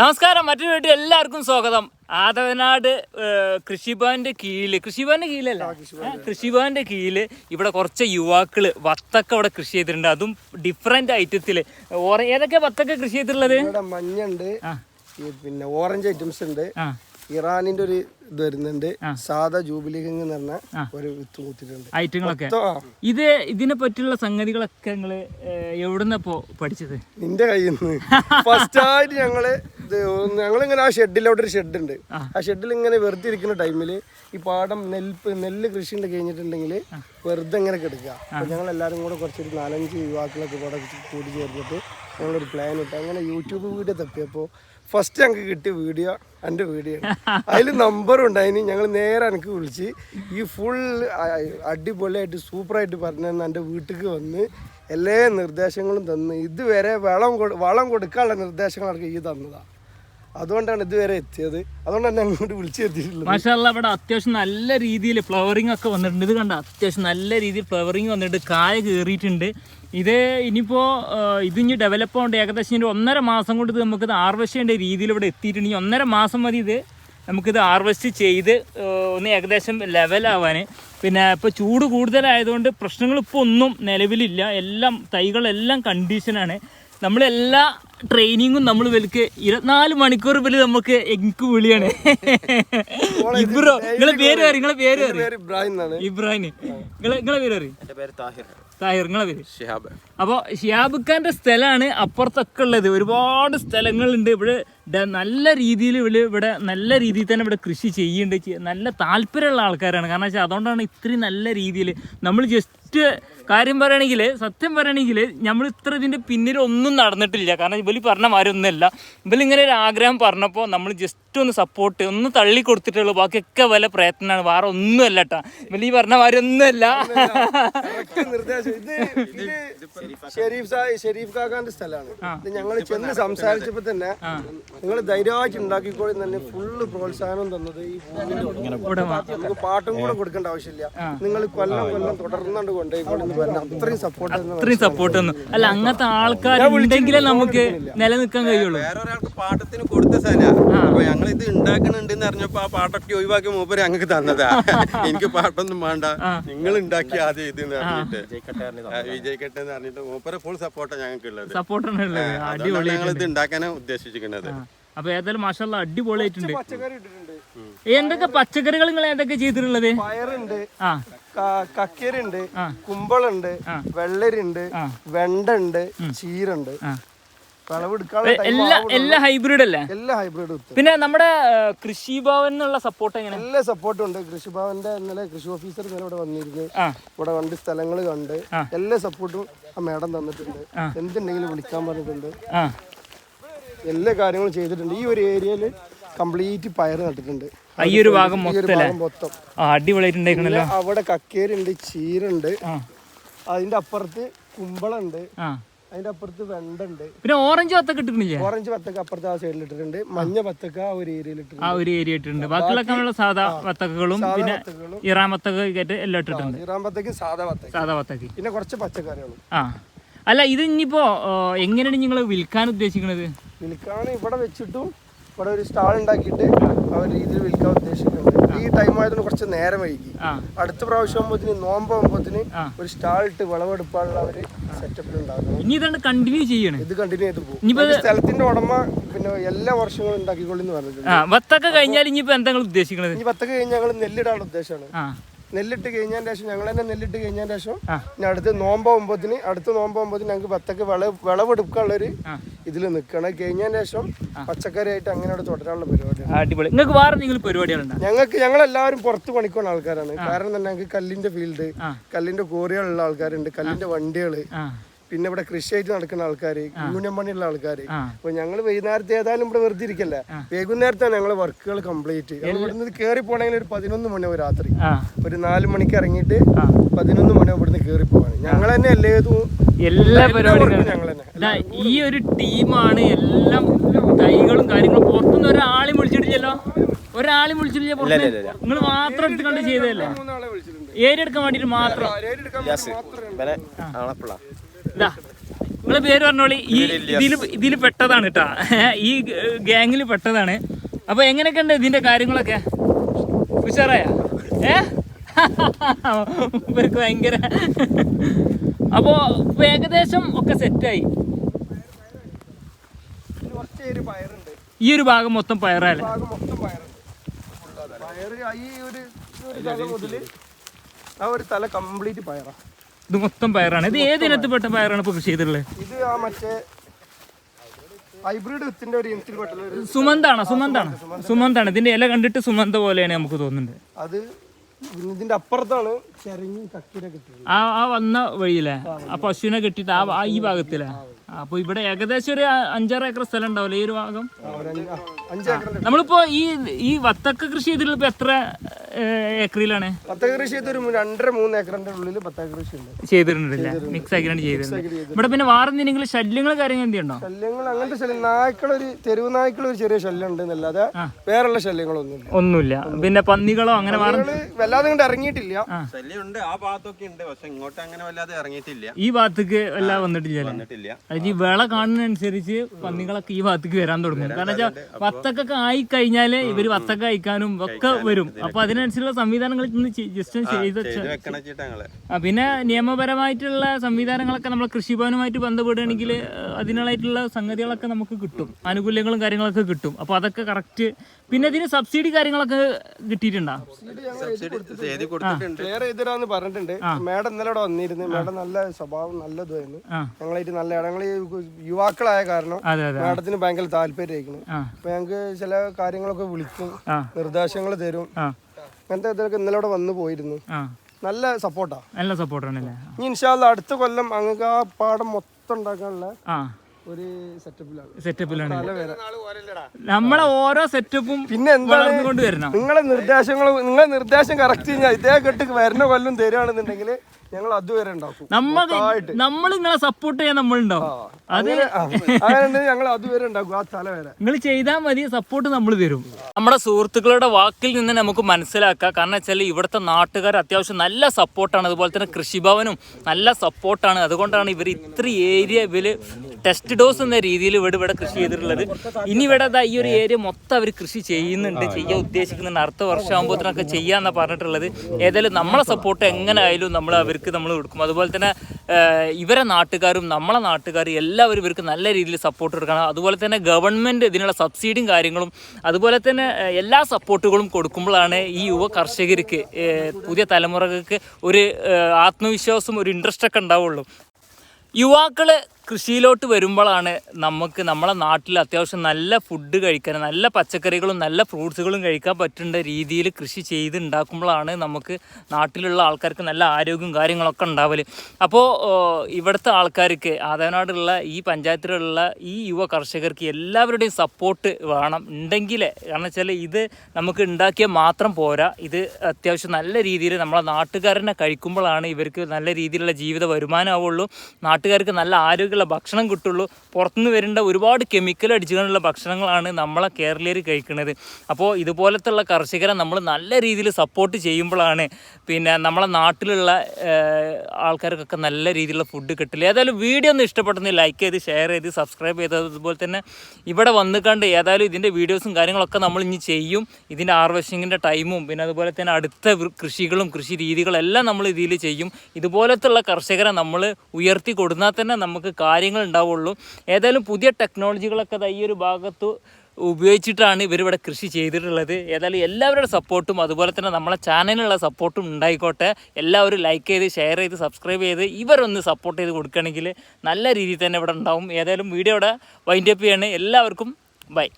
നമസ്കാരം മറ്റൊരു വീട്ടിൽ എല്ലാവർക്കും സ്വാഗതം. ആദവനാട് കൃഷിഭവന്റെ കീഴിൽ കൃഷിഭവന്റെ കീഴിലല്ല കൃഷിഭവന്റെ കീഴിൽ ഇവിടെ കുറച്ച് യുവാക്കൾ വത്തക്ക ഇവിടെ കൃഷി ചെയ്തിട്ടുണ്ട്. അതും ഡിഫറെന്റ് ഐറ്റത്തിൽ. ഏതൊക്കെ വത്തക്ക കൃഷി ചെയ്തിട്ടുള്ളത്? മഞ്ഞുണ്ട് പിന്നെ ഓറഞ്ച് ഐറ്റംസ് ഉണ്ട്. ഇറാനിന്റെ ഒരു ഇത് വരുന്നുണ്ട്. സാധാ ജൂബിലി കിങ് എന്ന് പറഞ്ഞ ഒരു വിത്ത് കൂത്തിട്ടുണ്ട് ഐറ്റങ്ങളൊക്കെ. ഇത് ഇതിനെ പറ്റിയുള്ള സംഗതികളൊക്കെ നിങ്ങൾ എവിടുന്നപ്പോ പഠിച്ചത്? നിന്റെ കയ്യിൽ നിന്ന് ഫസ്റ്റ് ആയിട്ട് ഞങ്ങൾ ഇത് ഞങ്ങളിങ്ങനെ ആ ഷെഡിലോട്ട് ഒരു ഷെഡ് ഉണ്ട്. ആ. ഷെഡിൽ ഇങ്ങനെ വെറുതെ ഇരിക്കുന്ന ടൈമിൽ ഈ പാടം നെൽപ്പ് നെല്ല് കൃഷി ഉണ്ട് കഴിഞ്ഞിട്ടുണ്ടെങ്കിൽ വെറുതെ ഇങ്ങനെ കിടക്കുക. അപ്പൊ ഞങ്ങൾ എല്ലാവരും കൂടെ കുറച്ചൊരു നാലഞ്ച് യുവാക്കളൊക്കെ കൂടെ കൂടി ചേർന്നിട്ട് ഞങ്ങളൊരു പ്ലാൻ ഇട്ട്. അങ്ങനെ യൂട്യൂബ് വീഡിയോ തപ്പിയപ്പോൾ ഫസ്റ്റ് ഞങ്ങൾക്ക് കിട്ടിയ വീഡിയോ എന്റെ വീഡിയോ അതിൽ നമ്പർ ഉണ്ടായിന്. ഞങ്ങൾ നേരെ എനിക്ക് വിളിച്ച് ഈ ഫുൾ അടിപൊളിയായിട്ട് സൂപ്പറായിട്ട് പറഞ്ഞു തന്നെ എന്റെ വീട്ടിലേക്ക് വന്ന് എല്ലാ നിർദ്ദേശങ്ങളും തന്ന്. ഇതുവരെ വളം കൊടു വളം കൊടുക്കാനുള്ള നിർദ്ദേശങ്ങളൊക്കെ ഈ തന്നതാണ് അതുകൊണ്ടാണ് ഇതുവരെ എത്തിയത്. അതുകൊണ്ടാണ് ഞാൻ ഇങ്ങോട്ട് വിളിച്ചു എത്തിയിട്ടുള്ളത് മാഷാല്ല ഇവിടെ അത്യാവശ്യം നല്ല രീതിയിൽ ഫ്ലവറിംഗ് ഒക്കെ വന്നിട്ടുണ്ട്. ഇത് കണ്ട? അത്യാവശ്യം നല്ല രീതിയിൽ ഫ്ലവറിംഗ് വന്നിട്ട് കായ കയറിയിട്ടുണ്ട് ഇത് ഇനിയിപ്പോൾ ഇനി ഡെവലപ്പ് ആവേണ്ട. ഏകദേശം ഒരു ഒന്നര മാസം കൊണ്ട് ഇത് നമുക്കിത് ഹാർവെസ്റ്റ് ചെയ്യേണ്ട രീതിയിൽ ഇവിടെ എത്തിയിട്ടുണ്ട്. ഒന്നര മാസം മതി ഇത് നമുക്കിത് ഹാർവെസ്റ്റ് ചെയ്ത് ഒന്ന് ഏകദേശം ലെവലാവാൻ പിന്നെ ഇപ്പോൾ ചൂട് കൂടുതലായതുകൊണ്ട് പ്രശ്നങ്ങൾ ഇപ്പോൾ ഒന്നും നിലവിലില്ല. എല്ലാം തൈകളെല്ലാം കണ്ടീഷനാണ് നമ്മളെല്ലാ ട്രെയിനിങ്ങും നമ്മൾ ഇവർക്ക് ഇരുപത്തിനാല് മണിക്കൂർ ഇവർ നമുക്ക് എനിക്ക് വിളിയാണ്. ഇബ്രോ നിങ്ങളെ പേര് പറയും നിങ്ങളെ പേര് പറയും. ഇബ്രാഹിം നിങ്ങളെ നിങ്ങളെ പേര് പറയും. താഹിർ. താഹിർ നിങ്ങളെ പേര്? ഷിഹാബ്. അപ്പോൾ ഷിയാബ് ഖാന്റെ സ്ഥലമാണ് അപ്പുറത്തൊക്കെ ഉള്ളത് ഒരുപാട് സ്ഥലങ്ങളുണ്ട്. ഇവിടെ നല്ല രീതിയിൽ ഇവിടെ ഇവിടെ നല്ല രീതിയിൽ തന്നെ ഇവിടെ കൃഷി ചെയ്യുന്നുണ്ട്. നല്ല താല്പര്യമുള്ള ആൾക്കാരാണ്. കാരണം വെച്ചാൽ അതുകൊണ്ടാണ് ഇത്രയും നല്ല രീതിയിൽ നമ്മൾ ജസ്റ്റ് കാര്യം പറയുകയാണെങ്കിൽ സത്യം പറയുകയാണെങ്കിൽ നമ്മൾ ഇത്ര ഇതിന്റെ പിന്നിൽ ഒന്നും നടന്നിട്ടില്ല. കാരണം ഇവൽ പറഞ്ഞ ഇവൽ ഇങ്ങനെ ഒരു ആഗ്രഹം പറഞ്ഞപ്പോൾ നമ്മൾ ജസ്റ്റ് ഒന്ന് സപ്പോർട്ട് ഒന്ന് തള്ളി കൊടുത്തിട്ടുള്ളൂ ബാക്കിയൊക്കെ വല്ല പ്രയത്നമാണ്. വേറെ ഒന്നുമല്ല കേട്ടോ ഈ പറഞ്ഞ മാതിരി ഒന്നുമല്ല. ഷെരീഫ് സാ ഷെരീഫ് കാക്കാന്റെ സ്ഥലമാണ്. ഇത് ഞങ്ങൾ ചെന്ന് സംസാരിച്ചപ്പോ തന്നെ നിങ്ങൾ ധൈര്യമായിട്ട് ഉണ്ടാക്കിക്കോളി തന്നെ ഫുള്ള് പ്രോത്സാഹനം തന്നത് ഈ. നമുക്ക് പാട്ടും കൂടെ കൊടുക്കേണ്ട ആവശ്യമില്ല. നിങ്ങൾ കൊല്ലം കൊല്ലം തുടർന്നുകൊണ്ട് കൊണ്ടുപോയിക്കോളി അത്രയും സപ്പോർട്ട് അത്രയും സപ്പോർട്ട് ഒന്നും അല്ല അങ്ങനത്തെ ആൾക്കാരുണ്ടെങ്കിലേ നമുക്ക് നിലനിൽക്കാൻ കഴിയുള്ളൂ. വേറെ ഒരാൾക്ക് പാട്ടത്തിന് കൊടുത്ത സ്ഥല. അപ്പൊ ഞങ്ങൾ ഇത് ഉണ്ടാക്കണുണ്ടെന്ന് അറിഞ്ഞപ്പോ ആ പാട്ടൊക്കെ ഒഴിവാക്കി മൂപ്പര് അങ്ങക്ക് തന്നതാ. എനിക്ക് പാട്ടൊന്നും വേണ്ട. നിങ്ങൾ ഉണ്ടാക്കി ആദ്യം ഇത് പറഞ്ഞിട്ട് വിജയിക്കട്ടെ എന്ന് പറഞ്ഞിട്ട് മൂപ്പര് ഫുൾ സപ്പോർട്ടാ ഞങ്ങൾക്ക് ഉള്ളത്. സപ്പോർട്ടാണ് ഞങ്ങൾ ഇത് ഉണ്ടാക്കാനാണ് ഉദ്ദേശിച്ചിരിക്കുന്നത് അപ്പൊ ഏതായാലും മാഷല്ല അടിപൊളിയായിട്ടുണ്ട്. പച്ചക്കറി ഇട്ടിട്ടുണ്ട്. എന്തൊക്കെ പച്ചക്കറികൾ നിങ്ങൾ ഏതൊക്കെ ചെയ്തിട്ടുള്ളത്? പയറുണ്ട് ആ. കക്കരുണ്ട് കുമ്പളുണ്ട് വെള്ളരിണ്ട് വെണ്ടുണ്ട് ചീരുണ്ട്. എല്ലാ എല്ലാ ഹൈബ്രിഡ് അല്ലേ? എല്ലാ ഹൈബ്രിഡ് പിന്നെ നമ്മുടെ കൃഷി കൃഷിഭവൻ എന്നുള്ള സപ്പോർട്ട് എങ്ങനെ? എല്ലാ സപ്പോർട്ടും ഉണ്ട്. കൃഷിഭവന്റെ ഇന്നലെ കൃഷി ഓഫീസർ ഇന്നലെ ഇവിടെ വന്നിരുന്നു. ഇവിടെ കണ്ട് സ്ഥലങ്ങൾ കണ്ട് എല്ലാ സപ്പോർട്ടും ആ മേഡം തന്നിട്ടുണ്ട്. എന്തുണ്ടെങ്കിലും വിളിക്കാൻ പറഞ്ഞിട്ടുണ്ട്. എല്ലാ കാര്യങ്ങളും ചെയ്തിട്ടുണ്ട്. ഈ ഒരു ഏരിയയിൽ കംപ്ലീറ്റ് പയർ നട്ടിട്ടുണ്ട്. ഈ ഒരു ഭാഗം മൊത്തം അടിപൊളിയായിട്ടുണ്ടായിരുന്നല്ലോ അവിടെ കക്കേരുണ്ട് ചീരുണ്ട് അതിന്റെ അപ്പുറത്ത് കുമ്പളുണ്ട് അതിന്റെ അപ്പുറത്ത് വെണ്ടുണ്ട് പിന്നെ ഓറഞ്ച് വത്തക്ക ഇട്ടിട്ടില്ലേ ഓറഞ്ച് വത്തക്ക അപ്പുറത്തെ ആ സൈഡിൽ ഇട്ടിട്ടുണ്ട്. മഞ്ഞ വത്തക്ക ആ ഒരു ഏരിയയിൽ ഇട്ടിട്ടുണ്ട്. ആ ഒരു ഏരിയ ഇട്ടിട്ടുണ്ട്. ബാക്കിയൊക്കെ നമ്മൾ സാധാ വത്തക്കകളും പിന്നെ ഇറാം ഇറാൻ വത്തക്ക ആയിട്ട് എല്ലാം ഇട്ടിട്ടുണ്ട്. ഇറാം പത്തക്ക് സാധാ വത്തക്ക. സാധാ വത്തക്ക. പിന്നെ കുറച്ച് പച്ചക്കറികളും. ആ. അല്ല ഇത് ഇനിയിപ്പോ എങ്ങനെയാണ് നിങ്ങൾ വിൽക്കാൻ ഉദ്ദേശിക്കുന്നത് വിൽക്കാൻ ഇവിടെ വെച്ചിട്ടും ഇവിടെ ഒരു സ്റ്റാൾ ഉണ്ടാക്കിയിട്ട് ആ ഒരു രീതിയിൽ വിൽക്കാൻ ഉദ്ദേശിക്കുന്നത്. ഈ ടൈം ആയതുകൊണ്ട് കുറച്ച് നേരം വൈകി. അടുത്ത പ്രാവശ്യം ആകുമ്പോത്തിന് നോമ്പ് ആകുമ്പോത്തിന് ഒരു സ്റ്റാൾ ഇട്ട് വിളവെടുപ്പാനുള്ള ഒരു സെറ്റപ്പിൽ ഉണ്ടാകും. ഇനി ഇതാണ് കണ്ടിന്യൂ ചെയ്യണേ. ഇത് കണ്ടിന്യൂ ചെയ്ത് പോകും. സ്ഥലത്തിന്റെ ഉടമ പിന്നെ എല്ലാ വർഷങ്ങളും ഉണ്ടാക്കിക്കൊള്ളി എന്ന് പറഞ്ഞിട്ടുണ്ട്. വത്തൊക്കെ കഴിഞ്ഞാൽ ഇനിയിപ്പോ എന്താ നിങ്ങൾ ഉദ്ദേശിക്കുന്നത് ഇനി പത്തൊക്കെ കഴിഞ്ഞാൽ ഞങ്ങൾ നെല്ലിടാനുള്ള ഉദ്ദേശമാണ്. നെല്ലിട്ട് കഴിഞ്ഞതിന് ശേഷം ഞങ്ങൾ തന്നെ നെല്ലിട്ട് കഴിഞ്ഞതിന് ശേഷം. ഇനി അടുത്ത ഒമ്പതിന് അടുത്ത ഒമ്പതിന് ഞങ്ങൾക്ക് പത്തക്ക് വിള വിളവെടുക്കാനുള്ളൊരു ഒരു ഇതിൽ നിൽക്കണം. കഴിഞ്ഞതിന് ശേഷം പച്ചക്കറി ആയിട്ട് അങ്ങനെ അവിടെ തുടരാനുള്ള പരിപാടിയാണ്. അടിപൊളി. നിങ്ങൾക്ക് വേറെ എന്തെങ്കിലും പരിപാടികളുണ്ടോ ഞങ്ങൾക്ക് ഞങ്ങളെല്ലാവരും പുറത്ത് പണിക്കുന്ന ആൾക്കാരാണ്. കാരണം തന്നെ ഞങ്ങൾക്ക് കല്ലിന്റെ ഫീൽഡ് കല്ലിന്റെ കോറികളുള്ള ആൾക്കാരുണ്ട് കല്ലിന്റെ വണ്ടികൾ. പിന്നെ ഇവിടെ കൃഷിയായിട്ട് നടക്കുന്ന ആൾക്കാർ യൂണിയൻ പണിയുള്ള ആൾക്കാർ. അപ്പൊ ഞങ്ങൾ വൈകുന്നേരത്തെ ഏതായാലും ഇവിടെ വെറുതെ ഇരിക്കല്ലേ? വൈകുന്നേരത്താണ് ഞങ്ങൾ വർക്കുകൾ കംപ്ലീറ്റ് ഇവിടുന്ന് കയറി പോണെങ്കിൽ ഒരു പതിനൊന്ന് മണിയാവും രാത്രി. ഒരു നാല് മണിക്ക് ഇറങ്ങിയിട്ട്. പതിനൊന്ന് മണിയാവും ഇവിടുന്ന് കയറി പോവാണ് ഞങ്ങൾ തന്നെ അല്ലേ എല്ലാ പരിപാടികളും ഈ ഒരു ടീമാണ് എല്ലാം തൈകളും കാര്യങ്ങളും പുറത്തുനിന്ന് ഒരാളെ വിളിച്ചിട്ടില്ലല്ലോ? ഒരാളെ വിളിച്ചിട്ടില്ല നിങ്ങൾ മാത്രം എടുത്തുകൊണ്ട് ചെയ്തതല്ലേ? എടുക്കാൻ വേണ്ടിട്ട് മാത്രം? ഇതാ നിങ്ങളെ പേര് പറഞ്ഞോളി. ഈ ഇതിൽ ഇതിൽ പെട്ടതാണ് കേട്ടാ ഈ ഗ്യാങ്ങിൽ പെട്ടതാണ്. അപ്പൊ എങ്ങനെയൊക്കെ ഉണ്ട് ഇതിന്റെ കാര്യങ്ങളൊക്കെ? ഉഷാറായ? ഏ? ഇവർക്ക് ഭയങ്കര. അപ്പോ ഏകദേശം ഒക്കെ സെറ്റായി ഈ ഒരു ഭാഗം മൊത്തം പയറല്ലേ? പയറ് ഈ ഒരു ഈ ഒരു തല മുതൽ ആ ഒരു തല കംപ്ലീറ്റ് പയറാ. ഇത് മൊത്തം പയറാണ്. ഇത് ഏത് ഇനത്തിൽപ്പെട്ട പയറാണ് ഇപ്പൊ കൃഷി ചെയ്തിട്ടുള്ളത്? ഇത് ആ മറ്റേ ഹൈബ്രിഡ് വിത്തിന്റെ ഒരു ഒരു സുമന്താണ്? സുമന്താണ്? ഇതിന്റെ ഇല കണ്ടിട്ട് സുമന്ത പോലെയാണ് നമുക്ക് തോന്നുന്നത് അത് ഇതിന്റെ അപ്പുറത്താണ് ചെരങ്ങി ആ ആ വന്ന വഴിയിലേ ആ പശുവിനെ കെട്ടിട്ട് ആ ഈ ഭാഗത്തിലെ. അപ്പൊ ഇവിടെ ഏകദേശം ഒരു അഞ്ചാറ് ഏക്കർ സ്ഥലം ഉണ്ടാവില്ലേ ഈ ഒരു ഭാഗം? നമ്മളിപ്പോ ഈ ഈ വത്തക്ക കൃഷി ചെയ്തിട്ടുള്ള എത്ര ഏക്കറിലാണ്. പത്ത് കൃഷി ചെയ്ത് ഒരു രണ്ടര മൂന്ന് ഏക്കറിന്റെ ഉള്ളിൽ പത്ത് കൃഷി ഉണ്ട്. ചെയ്തിട്ടുണ്ടല്ലേ മിക്സ് ആക്കിയാണ് ചെയ്തിട്ടുണ്ട് ഇവിടെ പിന്നെ വേറെ എന്തെങ്കിലും ശല്യങ്ങൾ കാര്യങ്ങൾ എന്തുണ്ടോ ശല്യങ്ങൾ അങ്ങനത്തെ ശല്യം നായ്ക്കളൊരു തെരുവ് നായ്ക്കൾ ഒരു ചെറിയ ശല്യം ഉണ്ട് എന്നല്ലാതെ വേറെയുള്ള ശല്യങ്ങളൊന്നുമില്ല. ഒന്നുമില്ല. പിന്നെ പന്നികളോ അങ്ങനെ വേറെ വല്ലാതെ ഇങ്ങോട്ട് ഇറങ്ങിയിട്ടില്ല. ശല്യമുണ്ട്. ആ ഭാഗത്തൊക്കെ ഉണ്ട്. പക്ഷെ ഇങ്ങോട്ട് അങ്ങനെ വല്ലാതെ ഇറങ്ങിയിട്ടില്ല. ഈ ഭാഗത്തേക്ക് എല്ലാം വന്നിട്ടില്ല വന്നിട്ടില്ല. അത് ഈ വിള കാണുന്നതനുസരിച്ച് പന്നികളൊക്കെ ഈ ഭാഗത്തേക്ക് വരാൻ തുടങ്ങും. കാരണം വെച്ചാൽ വത്തക്കൊക്കെ ആയി കഴിഞ്ഞാൽ ഇവർ വത്തക്ക അയക്കാനും ഒക്കെ വരും. അപ്പൊ അതിനനുസരിച്ചുള്ള സംവിധാനങ്ങൾ ഇന്ന് ജസ്റ്റ് ചെയ്ത് ആ, പിന്നെ നിയമപരമായിട്ടുള്ള സംവിധാനങ്ങളൊക്കെ നമ്മൾ കൃഷിഭവനുമായിട്ട് ബന്ധപ്പെടുകയാണെങ്കിൽ അതിനായിട്ടുള്ള സംഗതികളൊക്കെ നമുക്ക് കിട്ടും. ആനുകൂല്യങ്ങളും കാര്യങ്ങളൊക്കെ കിട്ടും. അപ്പൊ അതൊക്കെ കറക്റ്റ് പിന്നെ ഇതിന് സബ്സിഡി കാര്യങ്ങളൊക്കെ കിട്ടിയിട്ടുണ്ടോ? ക്ലിയർ പറഞ്ഞിട്ടുണ്ട്. മേഡം ഇന്നലെ ഇവിടെ വന്നിരുന്നു. മേഡം നല്ല സ്വഭാവം നല്ലതായിരുന്നു ആ. ഞങ്ങളായിട്ട് നല്ല ഞങ്ങൾ യുവാക്കളായ കാരണം മേഡത്തിന് ഭയങ്കര താല്പര്യമായിരിക്കണം ആ. അപ്പൊ ഞങ്ങൾക്ക് ചില കാര്യങ്ങളൊക്കെ വിളിക്കും. നിർദ്ദേശങ്ങൾ തരും. അങ്ങനത്തെ ഇതൊക്കെ ഇന്നലെ ഇവിടെ വന്നു പോയിരുന്നു. നല്ല സപ്പോർട്ടാ നല്ല സപ്പോർട്ടാണ് ഇനി ഇൻഷാല്ല അടുത്ത കൊല്ലം അങ്ങക്ക് ആ പാടം മൊത്തം ഉണ്ടാക്കാനുള്ള ഒരു സെറ്റപ്പിലാണ് സെറ്റപ്പിലാണ് നമ്മളെ ഓരോ സെറ്റപ്പും പിന്നെ എന്താണ് വരണം. നിങ്ങളെ നിർദ്ദേശങ്ങൾ നിങ്ങളെ നിർദ്ദേശം കറക്റ്റ് കഴിഞ്ഞാൽ ഇതേ കെട്ട് വരുന്ന കൊല്ലം തരുവാണെന്നുണ്ടെങ്കിൽ ഞങ്ങൾ അതുവരെ ഉണ്ടാക്കും. നമ്മൾ നമ്മൾ നിങ്ങളെ സപ്പോർട്ട് ചെയ്യാൻ നമ്മളുണ്ടാവും അത് അങ്ങനെ ആ, അങ്ങനെ ഞങ്ങൾ അതുവരെ ഉണ്ടാക്കും ആ തല വരെ നിങ്ങൾ ചെയ്താൽ മതി സപ്പോർട്ട് നമ്മൾ തരും. നമ്മുടെ സുഹൃത്തുക്കളുടെ വാക്കിൽ നിന്ന് നമുക്ക് മനസ്സിലാക്കാം. കാരണം വെച്ചാൽ ഇവിടുത്തെ നാട്ടുകാർ അത്യാവശ്യം നല്ല സപ്പോർട്ടാണ് അതുപോലെ തന്നെ കൃഷിഭവനും നല്ല സപ്പോർട്ടാണ് അതുകൊണ്ടാണ് ഇവർ ഇത്ര ഏരിയ ഇവർ ടെസ്റ്റ് ഡോസ് എന്ന രീതിയിൽ ഇവിടെ ഇവിടെ കൃഷി ചെയ്തിട്ടുള്ളത്. ഇനി ഇവിടെ ഈ ഒരു ഏരിയ മൊത്തം അവർ കൃഷി ചെയ്യുന്നുണ്ട് ചെയ്യാൻ ഉദ്ദേശിക്കുന്നുണ്ട്. അടുത്ത വർഷം ആകുമ്പോഴത്തേനൊക്കെ ചെയ്യാന്നാണ് പറഞ്ഞിട്ടുള്ളത്. ഏതായാലും നമ്മളെ സപ്പോർട്ട് എങ്ങനെ ആയാലും നമ്മൾ അവർക്ക് നമ്മൾ കൊടുക്കും. അതുപോലെ തന്നെ ഇവരെ നാട്ടുകാരും നമ്മളെ നാട്ടുകാരും എല്ലാവരും ഇവർക്ക് നല്ല രീതിയിൽ സപ്പോർട്ട് കൊടുക്കണം. അതുപോലെ തന്നെ ഗവൺമെന്റ് ഇതിനുള്ള സബ്സിഡിയും കാര്യങ്ങളും അതുപോലെ തന്നെ എല്ലാ സപ്പോർട്ടുകളും കൊടുക്കുമ്പോഴാണ് ഈ യുവ കർഷകർക്ക് പുതിയ തലമുറകൾക്ക് ഒരു ആത്മവിശ്വാസം ഒരു ഇൻട്രസ്റ്റ് ഒക്കെ ഉണ്ടാവുള്ളൂ. യുവാക്കൾ കൃഷിയിലോട്ട് വരുമ്പോഴാണ് നമുക്ക് നമ്മളെ നാട്ടിൽ അത്യാവശ്യം നല്ല ഫുഡ് കഴിക്കാൻ നല്ല പച്ചക്കറികളും നല്ല ഫ്രൂട്ട്സുകളും കഴിക്കാൻ പറ്റേണ്ട രീതിയിൽ കൃഷി ചെയ്ത് ഉണ്ടാക്കുമ്പോഴാണ് നമുക്ക് നാട്ടിലുള്ള ആൾക്കാർക്ക് നല്ല ആരോഗ്യവും കാര്യങ്ങളൊക്കെ ഉണ്ടാവൽ. അപ്പോൾ ഇവിടുത്തെ ആൾക്കാർക്ക് ആദവനാടുള്ള ഈ പഞ്ചായത്തിലുള്ള ഈ യുവ കർഷകർക്ക് എല്ലാവരുടെയും സപ്പോർട്ട് വേണം ഉണ്ടെങ്കിൽ. കാരണം വെച്ചാൽ ഇത് നമുക്ക് ഉണ്ടാക്കിയാൽ മാത്രം പോരാ. ഇത് അത്യാവശ്യം നല്ല രീതിയിൽ നമ്മളെ നാട്ടുകാരനെ കഴിക്കുമ്പോഴാണ് ഇവർക്ക് നല്ല രീതിയിലുള്ള ജീവിത വരുമാനമാവുള്ളൂ. നാട്ടുകാർക്ക് നല്ല ആരോഗ്യമുള്ള ഭക്ഷണം കിട്ടുള്ളൂ. പുറത്തുനിന്ന് വരേണ്ട ഒരുപാട് കെമിക്കൽ അടിച്ചുകൊണ്ടുള്ള ഭക്ഷണങ്ങളാണ് നമ്മളെ കേരളീയർ കഴിക്കുന്നത്. അപ്പോൾ ഇതുപോലത്തുള്ള കർഷകരെ നമ്മൾ നല്ല രീതിയിൽ സപ്പോർട്ട് ചെയ്യുമ്പോഴാണ് പിന്നെ നമ്മളെ നാട്ടിലുള്ള ആൾക്കാർക്കൊക്കെ നല്ല രീതിയിലുള്ള ഫുഡ് കിട്ടില്ല. ഏതായാലും വീഡിയോ ഒന്ന് ഇഷ്ടപ്പെട്ടെങ്കിൽ ലൈക്ക് ചെയ്ത് ഷെയർ ചെയ്ത് സബ്സ്ക്രൈബ് ചെയ്ത് അതുപോലെ തന്നെ ഇവിടെ വന്ന് കണ്ട് ഏതായാലും ഇതിന്റെ വീഡിയോസും കാര്യങ്ങളൊക്കെ നമ്മൾ ഇനി ചെയ്യും. ഇതിന്റെ ഹാർവെസ്റ്റിങ്ങിന്റെ ടൈമും പിന്നെ അതുപോലെ തന്നെ അടുത്ത കൃഷികളും കൃഷി രീതികളും എല്ലാം നമ്മൾ ഇതിൽ ചെയ്യും. ഇതുപോലത്തുള്ള കർഷകരെ നമ്മൾ ഉയർത്തി കൊടുന്നാൽ തന്നെ നമുക്ക് കാര്യങ്ങൾ ഉണ്ടാവുള്ളൂ ഏതായാലും പുതിയ ടെക്നോളജികളൊക്കെ ഈ ഒരു ഭാഗത്ത് ഉപയോഗിച്ചിട്ടാണ് ഇവരിവിടെ കൃഷി ചെയ്തിട്ടുള്ളത്. ഏതായാലും എല്ലാവരുടെ സപ്പോർട്ടും അതുപോലെ തന്നെ നമ്മളെ ചാനലിനുള്ള സപ്പോർട്ടും ഉണ്ടായിക്കോട്ടെ. എല്ലാവരും ലൈക്ക് ചെയ്ത് ഷെയർ ചെയ്ത് സബ്സ്ക്രൈബ് ചെയ്ത് ഇവരൊന്ന് സപ്പോർട്ട് ചെയ്ത് കൊടുക്കുകയാണെങ്കിൽ നല്ല രീതിയിൽ തന്നെ ഇവിടെ ഉണ്ടാവും. ഏതായാലും വീഡിയോ ഇവിടെ വൈൻഡപ്പ് ചെയ്യാണ്. എല്ലാവർക്കും ബൈ